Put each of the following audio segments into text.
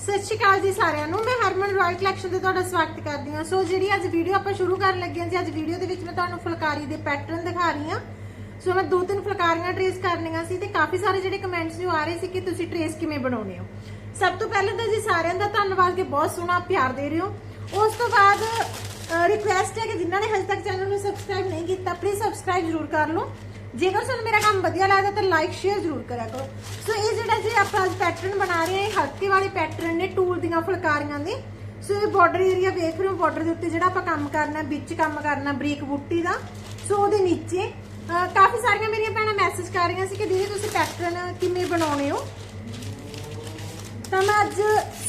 ਸਤਿ ਸ਼੍ਰੀ ਅਕਾਲ ਜੀ ਸਾਰਿਆਂ ਨੂੰ। ਮੈਂ ਹਰਮਨ ਰਾਇਲ ਕਲੈਕਸ਼ਨ ਤੇ ਤੁਹਾਡਾ ਸਵਾਗਤ ਕਰਦੀ ਹਾਂ। ਸੋ ਜਿਹੜੀ ਅੱਜ ਵੀਡੀਓ ਆਪਾਂ ਸ਼ੁਰੂ ਕਰਨ ਲੱਗੇ ਹਾਂ ਜੀ, ਅੱਜ ਵੀਡੀਓ ਦੇ ਵਿੱਚ ਮੈਂ ਤੁਹਾਨੂੰ ਫੁਲਕਾਰੀ ਦੇ ਪੈਟਰਨ ਦਿਖਾ ਰਹੀ ਹਾਂ। ਸੋ ਮੈਂ ਦੋ ਤਿੰਨ ਫੁਲਕਾਰੀਆਂ ਟ੍ਰੇਸ ਕਰਨੀਆਂ ਸੀ ਤੇ ਕਾਫੀ ਸਾਰੇ ਜਿਹੜੇ ਕਮੈਂਟਸ ਜੋ ਆ ਰਹੇ ਸੀ ਕਿ ਤੁਸੀਂ ਟ੍ਰੇਸ ਕਿਵੇਂ ਬਣਾਉਨੇ ਹੋ। ਸਭ ਤੋਂ ਪਹਿਲਾਂ ਤਾਂ ਜੀ ਸਾਰਿਆਂ ਦਾ ਧੰਨਵਾਦ ਕਿ ਬਹੁਤ ਸੋਹਣਾ ਪਿਆਰ ਦੇ ਰਹੇ ਹੋ। ਉਸ ਤੋਂ ਬਾਅਦ ਰਿਕੁਐਸਟ ਹੈ ਕਿ ਜਿਨ੍ਹਾਂ ਨੇ ਹਜੇ ਤੱਕ ਚੈਨਲ ਨੂੰ ਸਬਸਕ੍ਰਾਈਬ ਨਹੀਂ ਕੀਤਾ ਪਲੀਜ਼ ਸਬਸਕ੍ਰਾਈਬ ਜ਼ਰੂਰ ਕਰ ਲਓ। ਜੇਕਰ ਤੁਹਾਨੂੰ ਮੇਰਾ ਕੰਮ ਵਧੀਆ ਲੱਗਦਾ ਤਾਂ ਲਾਈਕ ਸ਼ੇਅਰ ਜ਼ਰੂਰ ਕਰਿਆ ਕਰੋ। ਸੋ ਇਹ ਜਿਹੜਾ ਜੀ ਆਪਾਂ ਅੱਜ ਪੈਟਰਨ ਬਣਾ ਰਹੇ ਹਾਂ, ਇਹ ਹਲਕੇ ਵਾਲੇ ਪੈਟਰਨ ਨੇ ਟੂਲ ਦੀਆਂ ਫੁਲਕਾਰੀਆਂ ਦੇ। ਸੋ ਇਹ ਬਾਰਡਰ ਏਰੀਆ ਵੇਖ ਰਹੇ ਹੋ ਬਾਰਡਰ ਦੇ ਉੱਤੇ ਜਿਹੜਾ ਆਪਾਂ ਕੰਮ ਕਰਨਾ, ਵਿੱਚ ਕੰਮ ਕਰਨਾ, ਬਰੀਕ ਬੂਟੀ ਦਾ। ਸੋ ਉਹਦੇ ਨੀਚੇ ਕਾਫੀ ਸਾਰੀਆਂ ਮੇਰੀਆਂ ਭੈਣਾਂ ਮੈਸੇਜ ਕਰ ਰਹੀਆਂ ਸੀ ਕਿ ਦੀਦੀ ਤੁਸੀਂ ਪੈਟਰਨ ਕਿਵੇਂ ਬਣਾਉਣੇ ਹੋ? ਤਾਂ ਮੈਂ ਅੱਜ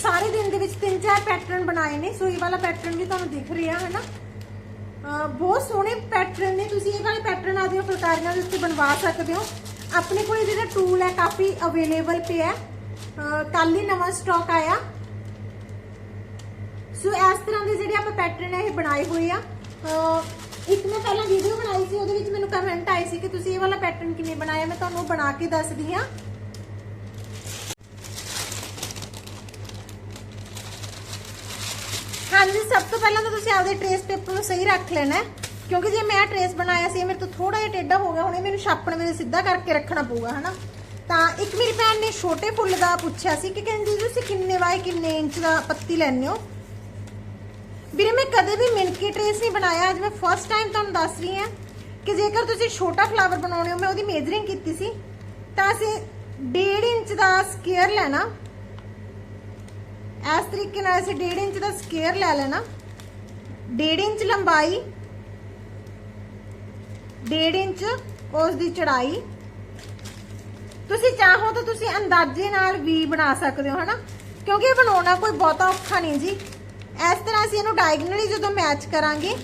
ਸਾਰੇ ਦਿਨ ਦੇ ਵਿੱਚ ਤਿੰਨ ਚਾਰ ਪੈਟਰਨ ਬਣਾਏ ਨੇ। ਸੋ ਇਹ ਵਾਲਾ ਪੈਟਰਨ ਵੀ ਤੁਹਾਨੂੰ ਦਿਖ ਰਿਹਾ ਹੈ ਨਾ ਬਹੁਤ ਸੋਹਣੇ ਪੈਟਰਨ ਨੇ। ਤੁਸੀਂ ਇਹ ਵਾਲੇ ਪੈਟਰਨ ਆਦੀਆਂ ਫੁਲਕਾਰੀਆਂ ਦੇ ਉੱਤੇ ਬਣਵਾ ਸਕਦੇ ਹੋ। ਆਪਣੇ ਕੋਲ ਜਿਹੜਾ ਟੂਲ ਹੈ, ਕਾਫੀ ਅਵੇਲੇਬਲ ਪਿਆ ਕੱਲ ਹੀ ਨਵਾਂ ਸਟਾਕ ਆਇਆ। ਸੋ ਇਸ ਤਰ੍ਹਾਂ ਦੇ ਜਿਹੜੇ ਆਪਾਂ ਪੈਟਰਨ ਹੈ, ਇਹ ਬਣਾਏ ਹੋਏ ਆ। ਇੱਕ ਮੈਂ ਪਹਿਲਾਂ ਵੀਡੀਓ ਬਣਾਈ ਸੀ, ਉਹਦੇ ਵਿੱਚ ਮੈਨੂੰ ਕਮੈਂਟ ਆਏ ਸੀ ਕਿ ਤੁਸੀਂ ਇਹ ਵਾਲਾ ਪੈਟਰਨ ਕਿਵੇਂ ਬਣਾਇਆ, ਮੈਂ ਤੁਹਾਨੂੰ ਉਹ ਬਣਾ ਕੇ ਦੱਸਦੀ ਹਾਂ। ਹਾਂਜੀ, ਸਭ ਤੋਂ ਪਹਿਲਾਂ ਤਾਂ ਤੁਸੀਂ ਆਪਦੇ ਟ੍ਰੇਸ ਪੇਪਰ ਨੂੰ ਸਹੀ ਰੱਖ ਲੈਣਾ ਕਿਉਂਕਿ ਜੇ ਮੈਂ ਟ੍ਰੇਸ ਬਣਾਇਆ ਸੀ ਮੇਰੇ ਤੋਂ ਥੋੜਾ ਜਿਹਾ ਟੇਢਾ ਹੋ ਗਿਆ, ਹੁਣ ਇਹ ਮੈਨੂੰ ਛਾਪਣ ਵੇਲੇ ਸਿੱਧਾ ਕਰਕੇ ਰੱਖਣਾ ਪਊਗਾ, ਹਨਾ? ਤਾਂ ਇੱਕ ਮੇਰੀ ਭੈਣ ਨੇ ਛੋਟੇ ਫੁੱਲ ਦਾ ਪੁੱਛਿਆ ਸੀ ਕਿ ਕਹਿੰਦੀ ਜੀ ਤੁਸੀਂ ਕਿੰਨੇ ਬਾਏ ਕਿੰਨੇ ਇੰਚ ਦਾ ਪੱਤੀ ਲੈਣੇ ਹੋ? ਵੀਰੇ, ਮੈਂ ਕਦੇ ਵੀ ਮਿਣ ਕੇ ਟ੍ਰੇਸ ਨਹੀਂ ਬਣਾਇਆ, ਅੱਜ ਮੈਂ ਫਸਟ ਟਾਈਮ ਤੁਹਾਨੂੰ ਦੱਸ ਰਹੀ ਹਾਂ ਕਿ ਜੇਕਰ ਤੁਸੀਂ ਛੋਟਾ ਫਲਾਵਰ ਬਣਾਉਣੇ ਹੋ, ਮੈਂ ਉਹਦੀ ਮੇਜਰਿੰਗ ਕੀਤੀ ਸੀ, ਤਾਂ ਅਸੀਂ 1.5 ਇੰਚ ਦਾ ਸਕੇਅਰ ਲੈਣਾ ਇਸ ਤਰੀਕੇ ਨਾਲ ਅਸੀਂ 1.5 ਇੰਚ ਦਾ ਸਕੁਅਰ ਲੈ ਲੈਣਾ। 1.5 ਇੰਚ ਲੰਬਾਈ 1.5 ਇੰਚ ਉਸ ਦੀ ਚੜਾਈ। ਤੁਸੀਂ ਚਾਹੋ ਤਾਂ ਤੁਸੀਂ ਅੰਦਾਜ਼ੇ ਨਾਲ ਵੀ ਬਣਾ ਸਕਦੇ ਹੋ, ਹਨਾ? ਕਿਉਂਕਿ ਇਹ ਬਣਾਉਣਾ ਕੋਈ ਬਹੁਤਾ ਔਖਾ ਨਹੀਂ ਜੀ। ਇਸ ਤਰ੍ਹਾਂ ਅਸੀਂ ਇਹਨੂੰ ਡਾਇਗਨਲੀ ਜਦੋਂ ਮੈਚ ਕਰਾਂਗੇ।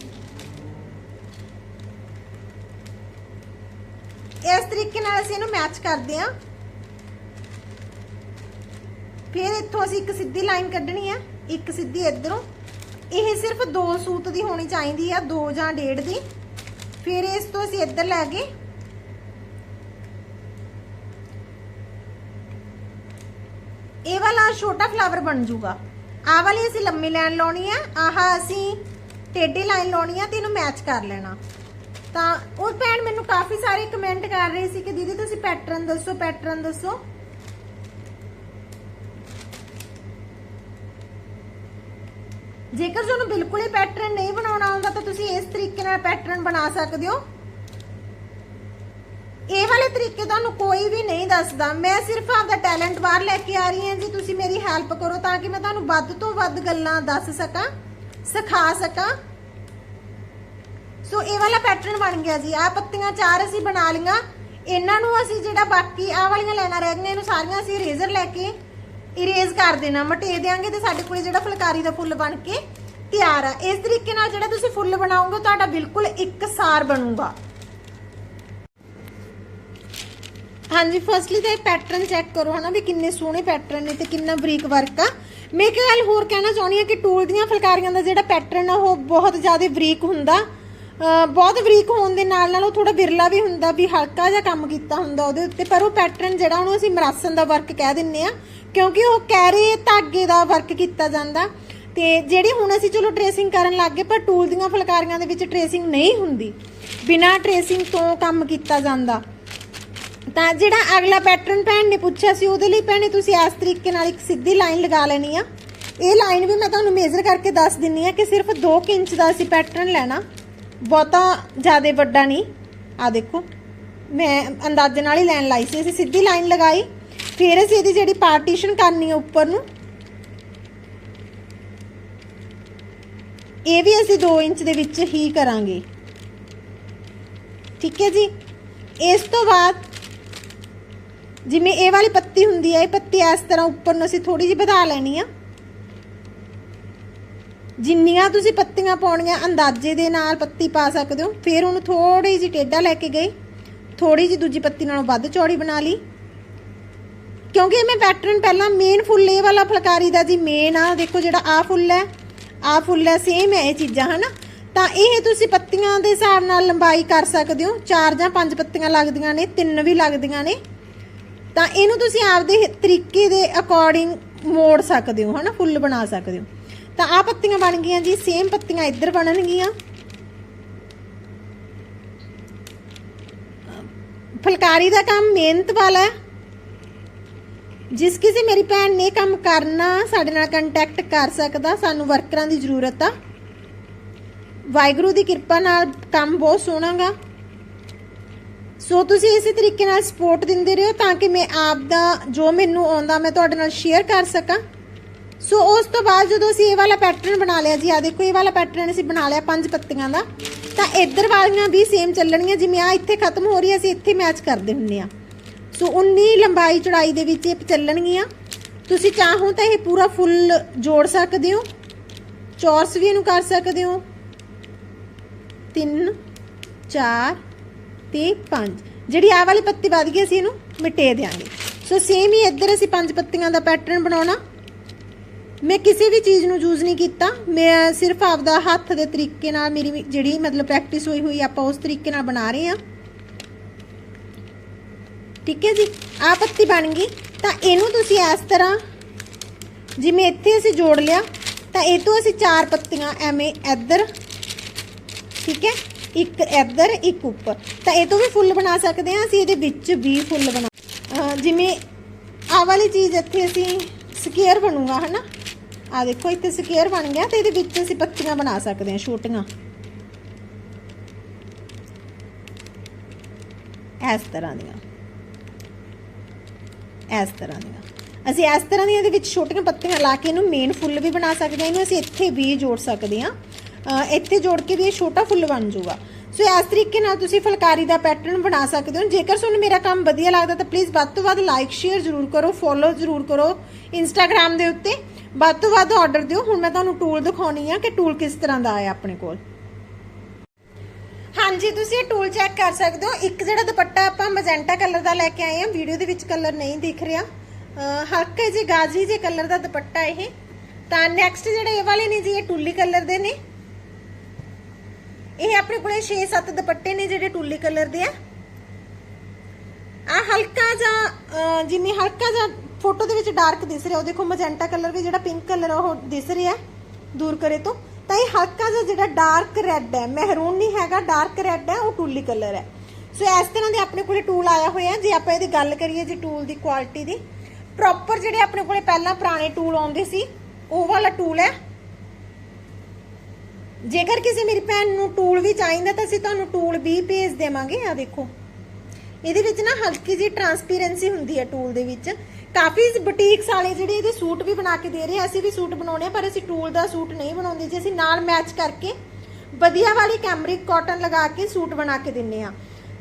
ਇਸ ਤਰੀਕੇ ਨਾਲ ਅਸੀਂ ਇਹਨੂੰ ਮੈਚ ਕਰਦੇ ਹਾਂ। ਫਿਰ ਇੱਥੋਂ ਅਸੀਂ ਇੱਕ ਸਿੱਧੀ ਲਾਈਨ ਕੱਢਣੀ ਆ, ਇੱਕ ਸਿੱਧੀ ਇਧਰੋਂ। ਇਹ ਸਿਰਫ ਦੋ ਸੂਤ ਦੀ ਹੋਣੀ ਚਾਹੀਦੀ ਆ, ਦੋ ਜਾਂ ਡੇਢ ਦੀ। ਫਿਰ ਇਸ ਤੋਂ ਅਸੀਂ ਇੱਧਰ ਲੈ ਕੇ ਇਹ ਵਾਲਾ ਛੋਟਾ ਫਲਾਵਰ ਬਣ ਜਾਊਗਾ ਆਹ ਵਾਲੀ ਅਸੀਂ ਲੰਮੀ ਲਾਈਨ ਲਾਉਣੀ ਆ, ਆਹ ਅਸੀਂ ਟੇਢੀ ਲਾਈਨ ਲਾਉਣੀ ਆ ਤੇ ਇਹਨੂੰ ਮੈਚ ਕਰ ਲੈਣਾ। ਤਾਂ ਉਹ ਭੈਣ ਮੈਨੂੰ ਕਾਫੀ ਸਾਰੇ ਕਮੈਂਟ ਕਰ ਰਹੇ ਸੀ ਕਿ ਦੀਦੀ ਤੁਸੀਂ ਪੈਟਰਨ ਦੱਸੋ ਪੈਟਰਨ ਦੱਸੋ। ਜੇਕਰ ਤੁਹਾਨੂੰ ਬਿਲਕੁਲ ਹੀ ਪੈਟਰਨ ਨਹੀਂ ਬਣਾਉਣਾ ਆਉਂਦਾ, ਤਾਂ ਤੁਸੀਂ ਇਸ ਤਰੀਕੇ ਨਾਲ ਪੈਟਰਨ ਬਣਾ ਸਕਦੇ ਹੋ। ਇਹ ਵਾਲੇ ਤਰੀਕੇ ਤੁਹਾਨੂੰ ਕੋਈ ਵੀ ਨਹੀਂ ਦੱਸਦਾ। ਮੈਂ ਸਿਰਫ ਆਪਦਾ ਟੈਲੈਂਟ ਬਾਹਰ ਲੈ ਕੇ ਆ ਰਹੀ ਹਾਂ ਜੀ। ਤੁਸੀਂ ਮੇਰੀ ਹੈਲਪ ਕਰੋ ਤਾਂ ਕਿ ਮੈਂ ਤੁਹਾਨੂੰ ਵੱਧ ਤੋਂ ਵੱਧ ਗੱਲਾਂ ਦੱਸ ਸਕਾਂ, ਸਿਖਾ ਸਕਾਂ। ਸੋ ਇਹ ਵਾਲਾ ਪੈਟਰਨ ਬਣ ਗਿਆ ਜੀ। ਆ ਪੱਤੀਆਂ ਚਾਰ ਅਸੀਂ ਬਣਾ ਲਈਆਂ। ਇਹਨਾਂ ਨੂੰ ਅਸੀਂ ਜਿਹੜਾ ਬਾਕੀ ਆ ਵਾਲੀਆਂ ਲੈਣਾ ਰਹਿ ਗਈਆਂ, ਇਹਨੂੰ ਸਾਰੀਆਂ ਅਸੀਂ ਇਰੇਜ਼ਰ ਲੈ ਕੇ ਇਰੇਜ਼ ਕਰ ਦੇਣਾ। ਮਟੇ ਦੇਾਂਗੇ ਤੇ ਸਾਡੇ ਕੋਲੇ ਜਿਹੜਾ ਫੁਲਕਾਰੀ ਦਾ ਫੁੱਲ ਬਣ ਕੇ ਤਿਆਰ ਆ। ਇਸ ਤਰੀਕੇ ਨਾਲ ਜਿਹੜਾ ਤੁਸੀਂ ਫੁੱਲ ਬਣਾਓਗੇ, ਤੁਹਾਡਾ ਬਿਲਕੁਲ ਇੱਕਸਾਰ ਬਣੂਗਾ। ਹਾਂਜੀ ਫਰਸਟਲੀ ਤਾਂ ਇਹ ਪੈਟਰਨ ਚੈੱਕ ਕਰੋ ਹਨਾ ਵੀ ਕਿੰਨੇ ਸੋਹਣੇ ਪੈਟਰਨ ਨੇ ਤੇ ਕਿੰਨਾ ਬਰੀਕ ਵਰਕ ਆ। ਮੈਂ ਇੱਕ ਗੱਲ ਹੋਰ ਕਹਿਣਾ ਚਾਹੁੰਦੀ ਹਾਂ ਕਿ ਟੂਲ ਦੀਆਂ ਫੁਲਕਾਰੀਆਂ ਦਾ ਜਿਹੜਾ ਪੈਟਰਨ ਆ, ਉਹ ਬਹੁਤ ਜ਼ਿਆਦਾ ਬਰੀਕ ਹੁੰਦਾ। ਬਹੁਤ ਬਰੀਕ ਹੋਣ ਦੇ ਨਾਲ ਨਾਲ ਉਹ ਥੋੜਾ ਬਿਰਲਾ ਵੀ ਹੁੰਦਾ, ਵੀ ਹਲਕਾ ਜਿਹਾ ਕੰਮ ਕੀਤਾ ਹੁੰਦਾ ਉਹਦੇ ਉੱਤੇ, ਪਰ ਉਹ ਪੈਟਰਨ ਜਿਹੜਾ ਉਹਨੂੰ ਅਸੀਂ ਮਰਾਸਨ ਦਾ ਵਰਕ ਕਹਿ ਦਿੰਨੇ ਆ ਕਿਉਂਕਿ ਉਹ ਕੈਰੇ ਧਾਗੇ ਦਾ ਵਰਕ ਕੀਤਾ ਜਾਂਦਾ। ਤੇ ਜਿਹੜੀ ਹੁਣ ਅਸੀਂ ਚਲੋ ਟ੍ਰੇਸਿੰਗ ਕਰਨ ਲੱਗ ਗਏ, ਪਰ ਟੂਲ ਦੀਆਂ ਫੁਲਕਾਰੀਆਂ ਦੇ ਵਿੱਚ ਟ੍ਰੇਸਿੰਗ ਨਹੀਂ ਹੁੰਦੀ, ਬਿਨਾਂ ਟ੍ਰੇਸਿੰਗ ਤੋਂ ਕੰਮ ਕੀਤਾ ਜਾਂਦਾ। ਤਾਂ ਜਿਹੜਾ ਅਗਲਾ ਪੈਟਰਨ ਭੈਣ ਨੇ ਪੁੱਛਿਆ ਸੀ, ਉਹਦੇ ਲਈ ਭੈਣੇ ਤੁਸੀਂ ਇਸ ਤਰੀਕੇ ਨਾਲ ਇੱਕ ਸਿੱਧੀ ਲਾਈਨ ਲਗਾ ਲੈਣੀ ਆ। ਇਹ ਲਾਈਨ ਵੀ ਮੈਂ ਤੁਹਾਨੂੰ ਮੇਜ਼ਰ ਕਰਕੇ ਦੱਸ ਦਿੰਨੀ ਆ ਕਿ ਸਿਰਫ 2 ਇੰਚ ਦਾ ਅਸੀਂ ਪੈਟਰਨ ਲੈਣਾ। ਬਹੁਤਾ ਜ਼ਿਆਦਾ ਵੱਡਾ ਨਹੀਂ। ਆ ਦੇਖੋ, ਮੈਂ ਅੰਦਾਜ਼ੇ ਨਾਲ ਹੀ ਲਾਈਨ ਲਾਈ ਸੀ। ਅਸੀਂ ਸਿੱਧੀ ਲਾਈਨ ਲਗਾਈ। ਫਿਰ ਅਸੀਂ ਇਹਦੀ ਜਿਹੜੀ ਪਾਰਟੀਸ਼ਨ ਕਰਨੀ ਹੈ ਉੱਪਰ ਨੂੰ, ਇਹ ਵੀ ਅਸੀਂ 2 ਇੰਚ ਦੇ ਵਿੱਚ ਹੀ ਕਰਾਂਗੇ। ਠੀਕ ਹੈ ਜੀ? ਇਸ ਤੋਂ ਬਾਅਦ ਜਿਵੇਂ ਇਹ ਵਾਲੀ ਪੱਤੀ ਹੁੰਦੀ ਹੈ, ਇਹ ਪੱਤੀ ਇਸ ਤਰ੍ਹਾਂ ਉੱਪਰ ਨੂੰ ਅਸੀਂ ਥੋੜੀ ਜਿਹੀ ਵਧਾ ਲੈਣੀ ਆ। ਜਿੰਨੀਆਂ ਤੁਸੀਂ ਪੱਤੀਆਂ ਪਾਉਣੀਆਂ, ਅੰਦਾਜ਼ੇ ਦੇ ਨਾਲ ਪੱਤੀ ਪਾ ਸਕਦੇ ਹੋ। ਫਿਰ ਉਹਨੂੰ ਥੋੜੀ ਜਿਹੀ ਟੇਢਾ ਲੈ ਕੇ ਗਏ ਥੋੜੀ ਜਿਹੀ ਦੂਜੀ ਪੱਤੀ ਨਾਲੋਂ ਵੱਧ ਚੌੜੀ ਬਣਾ ਲਈ। ਕਿਉਂਕਿ ਮੈਂ ਪੈਟਰਨ ਪਹਿਲਾਂ ਮੇਨ ਫੁੱਲ, ਇਹ ਵਾਲਾ ਫੁਲਕਾਰੀ ਦਾ ਜੀ ਮੇਨ ਆ। ਦੇਖੋ ਜਿਹੜਾ ਆ ਫੁੱਲ ਹੈ ਆ ਫੁੱਲ ਹੈ ਸੇਮ ਹੈ ਇਹ ਚੀਜ਼ਾਂ, ਹਨਾ? ਤਾਂ ਇਹ ਤੁਸੀਂ ਪੱਤੀਆਂ ਦੇ ਹਿਸਾਬ ਨਾਲ ਲੰਬਾਈ ਕਰ ਸਕਦੇ ਹੋ। ਚਾਰ ਜਾਂ ਪੰਜ ਪੱਤੀਆਂ ਲੱਗਦੀਆਂ ਨੇ, ਤਿੰਨ ਵੀ ਲੱਗਦੀਆਂ ਨੇ। ਤਾਂ ਇਹਨੂੰ ਤੁਸੀਂ ਆਪਦੇ ਤਰੀਕੇ ਦੇ ਅਕੋਰਡਿੰਗ ਮੋੜ ਸਕਦੇ ਹੋ, ਹਨਾ? ਫੁੱਲ ਬਣਾ ਸਕਦੇ ਹੋ। ਤਾਂ ਆ ਪੱਤੀਆਂ ਬਣ ਗਈਆਂ ਜੀ ਸੇਮ ਪੱਤੀਆਂ ਇੱਧਰ ਬਣਨਗੀਆਂ। ਫੁਲਕਾਰੀ ਦਾ ਕੰਮ ਮਿਹਨਤ ਵਾਲਾ ਹੈ। ਜਿਸ ਕਿਸੇ ਮੇਰੀ ਭੈਣ ਨੇ ਕੰਮ ਕਰਨਾ, ਸਾਡੇ ਨਾਲ ਕੰਟੈਕਟ ਕਰ ਸਕਦਾ, ਸਾਨੂੰ ਵਰਕਰਾਂ ਦੀ ਜ਼ਰੂਰਤ ਆ। ਵਾਹਿਗੁਰੂ ਦੀ ਕਿਰਪਾ ਨਾਲ ਕੰਮ ਬਹੁਤ ਸੋਹਣਾਗਾ ਸੋ ਤੁਸੀਂ ਇਸੇ ਤਰੀਕੇ ਨਾਲ ਸਪੋਰਟ ਦਿੰਦੇ ਰਹੋ ਤਾਂ ਕਿ ਮੈਂ ਆਪ ਦਾ ਜੋ ਮੈਨੂੰ ਆਉਂਦਾ, ਮੈਂ ਤੁਹਾਡੇ ਨਾਲ ਸ਼ੇਅਰ ਕਰ ਸਕਾਂ। ਸੋ ਉਸ ਤੋਂ ਬਾਅਦ ਜਦੋਂ ਅਸੀਂ ਇਹ ਵਾਲਾ ਪੈਟਰਨ ਬਣਾ ਲਿਆ ਜੀ ਆ ਦੇਖੋ ਇਹ ਵਾਲਾ ਪੈਟਰਨ ਅਸੀਂ ਬਣਾ ਲਿਆ ਪੰਜ ਪੱਤੀਆਂ ਦਾ। ਤਾਂ ਇੱਧਰ ਵਾਲੀਆਂ ਵੀ ਸੇਮ ਚੱਲਣਗੀਆਂ ਜਿਵੇਂ ਆ ਇੱਥੇ ਖਤਮ ਹੋ ਰਹੀ ਹੈ, ਅਸੀਂ ਇੱਥੇ ਮੈਚ ਕਰਦੇ ਹੁੰਨੇ ਆ। ਸੋ 19 ਲੰਬਾਈ ਚੜਾਈ ਦੇ ਵਿੱਚ ਇਹ ਚੱਲਣਗੀਆਂ। ਤੁਸੀਂ ਚਾਹੋ ਤਾਂ ਇਹ ਪੂਰਾ ਫੁੱਲ ਜੋੜ ਸਕਦੇ ਹੋ। ਚੌਰਸ ਵੀ ਇਹਨੂੰ ਕਰ ਸਕਦੇ ਹੋ। 3 4 ਤੇ 5 ਜਿਹੜੀ ਆਹ ਵਾਲੀ ਪੱਤੀ ਵੱਧ ਗਈ ਅਸੀਂ ਇਹਨੂੰ ਮਿਟੇ ਦੇਾਂਗੇ ਸੋ ਸੇਮ ਹੀ ਇੱਧਰ ਅਸੀਂ ਪੰਜ ਪੱਤੀਆਂ ਦਾ ਪੈਟਰਨ ਬਣਾਉਣਾ। ਮੈਂ ਕਿਸੇ ਵੀ ਚੀਜ਼ ਨੂੰ ਯੂਜ਼ ਨਹੀਂ ਕੀਤਾ। ਮੈਂ ਸਿਰਫ ਆਪਦਾ ਹੱਥ ਦੇ ਤਰੀਕੇ ਨਾਲ ਮੇਰੀ ਜਿਹੜੀ ਮਤਲਬ ਪ੍ਰੈਕਟਿਸ ਹੋਈ ਹੋਈ ਆਪਾਂ ਉਸ ਤਰੀਕੇ ਨਾਲ ਬਣਾ ਰਹੇ ਹਾਂ। ਠੀਕ ਹੈ ਜੀ? ਆ ਪੱਤੀ ਬਣ ਗਈ। ਤਾਂ ਇਹਨੂੰ ਤੁਸੀਂ ਇਸ ਤਰ੍ਹਾਂ ਜਿਵੇਂ ਇੱਥੇ ਅਸੀਂ ਜੋੜ ਲਿਆ, ਤਾਂ ਇਹ ਤੋਂ ਅਸੀਂ ਚਾਰ ਪੱਤੀਆਂ ਐਵੇਂ ਇੱਧਰ, ਠੀਕ ਹੈ? ਇੱਕ ਇੱਧਰ, ਇੱਕ ਉੱਪਰ। ਤਾਂ ਇਹ ਤੋਂ ਵੀ ਫੁੱਲ ਬਣਾ ਸਕਦੇ ਹਾਂ। ਅਸੀਂ ਇਹਦੇ ਵਿੱਚ ਵੀ ਫੁੱਲ ਬਣਾ ਜਿਵੇਂ ਆਹ ਵਾਲੀ ਚੀਜ਼ ਇੱਥੇ ਅਸੀਂ ਸਕੁਅਰ ਬਣੂਗਾ, ਹਨਾ? ਆ ਦੇਖੋ, ਇੱਥੇ ਸਕੁਅਰ ਬਣ ਗਿਆ ਤੇ ਇਹਦੇ ਵਿੱਚ ਅਸੀਂ ਪੱਤੀਆਂ ਬਣਾ ਸਕਦੇ ਹਾਂ, ਛੋਟੀਆਂ। ਇਸ ਤਰ੍ਹਾਂ ਦੀਆਂ। ਇਸ ਤਰ੍ਹਾਂ ਦੀਆਂ। ਅਸੀਂ ਇਸ ਤਰ੍ਹਾਂ ਦੀਆਂ ਇਹਦੇ ਵਿੱਚ ਛੋਟੀਆਂ ਪੱਤੀਆਂ ਲਾ ਕੇ ਇਹਨੂੰ ਮੇਨ ਫੁੱਲ ਵੀ ਬਣਾ ਸਕਦੇ ਹਾਂ, ਇਹਨੂੰ ਅਸੀਂ ਇੱਥੇ ਵੀ ਜੋੜ ਸਕਦੇ ਹਾਂ। ਇੱਥੇ ਜੋੜ ਕੇ ਵੀ ਇਹ ਛੋਟਾ ਫੁੱਲ ਬਣ ਜਾਊਗਾ। ਸੋ ਇਸ ਤਰੀਕੇ ਨਾਲ ਤੁਸੀਂ ਫੁਲਕਾਰੀ ਦਾ ਪੈਟਰਨ ਬਣਾ ਸਕਦੇ ਹੋ। ਜੇਕਰ ਤੁਹਾਨੂੰ ਮੇਰਾ ਕੰਮ ਵਧੀਆ ਲੱਗਦਾ ਤਾਂ ਪਲੀਜ਼ ਵੱਧ ਤੋਂ ਵੱਧ ਲਾਈਕ ਸ਼ੇਅਰ ਜ਼ਰੂਰ ਕਰੋ ਫੋਲੋ ਜ਼ਰੂਰ ਕਰੋ ਇੰਸਟਾਗ੍ਰam ਦੇ ਉੱਤੇ। ਵੱਧ ਤੋਂ ਵੱਧ ਆਰਡਰ ਦਿਓ। ਹੁਣ ਮੈਂ ਤੁਹਾਨੂੰ ਟੂਲ ਦਿਖਾਉਣੀ ਆ ਕਿ ਟੂਲ ਕਿਸ ਤਰ੍ਹਾਂ ਦਾ ਆਇਆ ਆਪਣੇ ਕੋਲ। ਹਾਂਜੀ, ਤੁਸੀਂ ਇਹ ਟੂਲ ਚੈੱਕ ਕਰ ਸਕਦੇ ਹੋ। ਇੱਕ ਜਿਹੜਾ ਦੁਪੱਟਾ ਆਪਾਂ ਮੈਜੈਂਟਾ ਕਲਰ ਦਾ ਲੈ ਕੇ ਆਏ ਹਾਂ ਵੀਡੀਓ ਦੇ ਵਿੱਚ ਕਲਰ ਨਹੀਂ ਦਿਖ ਰਿਹਾ। ਹਲਕੇ ਜਿਹੇ ਗਾਜਰੀ ਜਿਹੇ ਕਲਰ ਦਾ ਦੁਪੱਟਾ ਇਹ। ਤਾਂ ਨੈਕਸਟ ਜਿਹੜੇ ਇਹ ਵਾਲੇ ਨੇ ਜੀ, ਇਹ ਟੂਲੀ ਕਲਰ ਦੇ ਨੇ। ਇਹ ਆਪਣੇ ਕੋਲੇ 6-7 ਦੁਪੱਟੇ ਨੇ ਜਿਹੜੇ ਟੂਲੀ ਕਲਰ ਦੇ ਆ। ਆ ਹਲਕਾ ਜਿਹਾ ਜਿਵੇਂ ਹਲਕਾ ਜਿਹਾ ਫੋਟੋ ਦੇ ਵਿੱਚ ਡਾਰਕ ਦਿਸ ਰਿਹਾ, ਉਹ ਦੇਖੋ ਮੈਜੈਂਟਾ ਕਲਰ ਵੀ ਜਿਹੜਾ ਪਿੰਕ ਕਲਰ ਉਹ ਦਿਸ ਰਿਹਾ ਦੂਰ ਕਰੇ ਤੋਂ। ਤਾਂ ਇਹ ਹਲਕਾ ਜਿਹਾ ਜਿਹੜਾ ਡਾਰਕ ਰੈੱਡ ਹੈ, ਮਹਿਰੂਨ ਨਹੀਂ ਹੈਗਾ ਡਾਰਕ ਰੈੱਡ ਹੈ, ਉਹ ਟੂਲੀ ਕਲਰ ਹੈ। ਸੋ ਇਸ ਤਰ੍ਹਾਂ ਦੇ ਆਪਣੇ ਕੋਲੇ ਟੂਲ ਆਇਆ ਹੋਇਆ ਜੇ ਆਪਾਂ ਇਹਦੀ ਗੱਲ ਕਰੀਏ ਜੀ ਟੂਲ ਦੀ ਕੁਆਲਿਟੀ ਦੀ। ਪ੍ਰੋਪਰ ਜਿਹੜੇ ਆਪਣੇ ਕੋਲੇ ਪਹਿਲਾਂ ਪੁਰਾਣੇ ਟੂਲ ਆਉਂਦੇ ਸੀ, ਉਹ ਵਾਲਾ ਟੂਲ ਹੈ। ਜੇਕਰ ਕਿਸੇ ਮੇਰੀ ਭੈਣ ਨੂੰ ਟੂਲ ਵੀ ਚਾਹੀਦਾ ਤਾਂ ਅਸੀਂ ਤੁਹਾਨੂੰ ਟੂਲ ਵੀ ਭੇਜ ਦੇਵਾਂਗੇ ਆ ਦੇਖੋ। ਇਹਦੇ ਵਿੱਚ ਨਾ ਹਲਕੀ ਜਿਹੀ ਟਰਾਂਸਪੇਰੈਂਸੀ ਹੁੰਦੀ ਹੈ ਟੂਲ ਦੇ ਵਿੱਚ। ਕਾਫੀ ਬੁਟੀਕਸ ਵਾਲੇ ਜਿਹੜੇ ਇਹਦੇ ਸੂਟ ਵੀ ਬਣਾ ਕੇ ਦੇ ਰਹੇ ਅਸੀਂ ਵੀ ਸੂਟ ਬਣਾਉਣੇ ਪਰ ਅਸੀਂ ਟੂਲ ਦਾ ਸੂਟ ਨਹੀਂ ਬਣਾਉਂਦੇ, ਜੀ ਅਸੀਂ ਨਾਲ ਮੈਚ ਕਰਕੇ ਵਧੀਆ ਵਾਲੀ ਕੈਮਰਿਕ ਕਾਟਨ ਲਗਾ ਕੇ ਸੂਟ ਬਣਾ ਕੇ ਦਿੰਨੇ ਆ।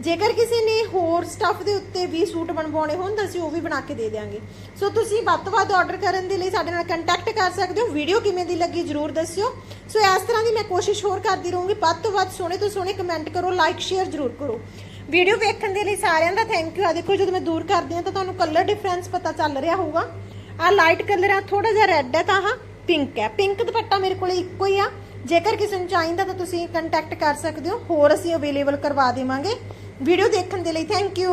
ਜੇਕਰ ਕਿਸੇ ਨੇ ਹੋਰ ਸਟੱਫ ਦੇ ਉੱਤੇ ਵੀ ਸੂਟ ਬਣਵਾਉਣੇ ਹੋਣ, ਤਾਂ ਅਸੀਂ ਉਹ ਵੀ ਬਣਾ ਕੇ ਦੇ ਦਿਆਂਗੇ। ਸੋ ਤੁਸੀਂ ਵੱਧ ਤੋਂ ਵੱਧ ਆਰਡਰ ਕਰਨ ਦੇ ਲਈ ਸਾਡੇ ਨਾਲ ਕੰਟੈਕਟ ਕਰ ਸਕਦੇ ਹੋ। ਵੀਡੀਓ ਕਿਵੇਂ ਦੀ ਲੱਗੀ ਜਰੂਰ ਦੱਸਿਓ। ਸੋ ਇਸ ਤਰ੍ਹਾਂ ਦੀ ਮੈਂ ਕੋਸ਼ਿਸ਼ ਹੋਰ ਕਰਦੀ ਰਹੂੰਗੀ। ਵੱਧ ਤੋਂ ਵੱਧ ਸੋਹਣੇ ਤੋਂ ਸੋਹਣੇ ਕਮੈਂਟ ਕਰੋ ਲਾਈਕ ਸ਼ੇਅਰ ਜਰੂਰ ਕਰੋ। ਵੀਡੀਓ ਵੇਖਣ ਦੇ ਲਈ ਸਾਰਿਆਂ ਦਾ ਥੈਂਕ ਯੂ ਆ। ਦੇਖੋ, ਜਦੋਂ ਮੈਂ ਦੂਰ ਕਰਦੀ ਹਾਂ ਤਾਂ ਤੁਹਾਨੂੰ ਕਲਰ ਡਿਫਰੈਂਸ ਪਤਾ ਚੱਲ ਰਿਹਾ ਹੋਊਗਾ। ਆ ਲਾਈਟ ਕਲਰ ਆ ਥੋੜਾ ਜਿਹਾ ਰੈੱਡ ਹੈ ਤਾਂ ਆਹ ਪਿੰਕ ਹੈ। ਪਿੰਕ ਦੁਪੱਟਾ ਮੇਰੇ ਕੋਲੇ ਇੱਕੋ ਹੀ ਆ। ਜੇਕਰ ਕਿਸੇ ਨੂੰ ਚਾਹੀਦਾ ਤਾਂ ਤੁਸੀਂ ਕੰਟੈਕਟ ਕਰ ਸਕਦੇ ਹੋ। ਹੋਰ ਅਸੀਂ ਅਵੇਲੇਬਲ ਕਰਵਾ ਦੇਵਾਂਗੇ। ਵੀਡੀਓ ਦੇਖਣ ਦੇ ਲਈ ਥੈਂਕ ਯੂ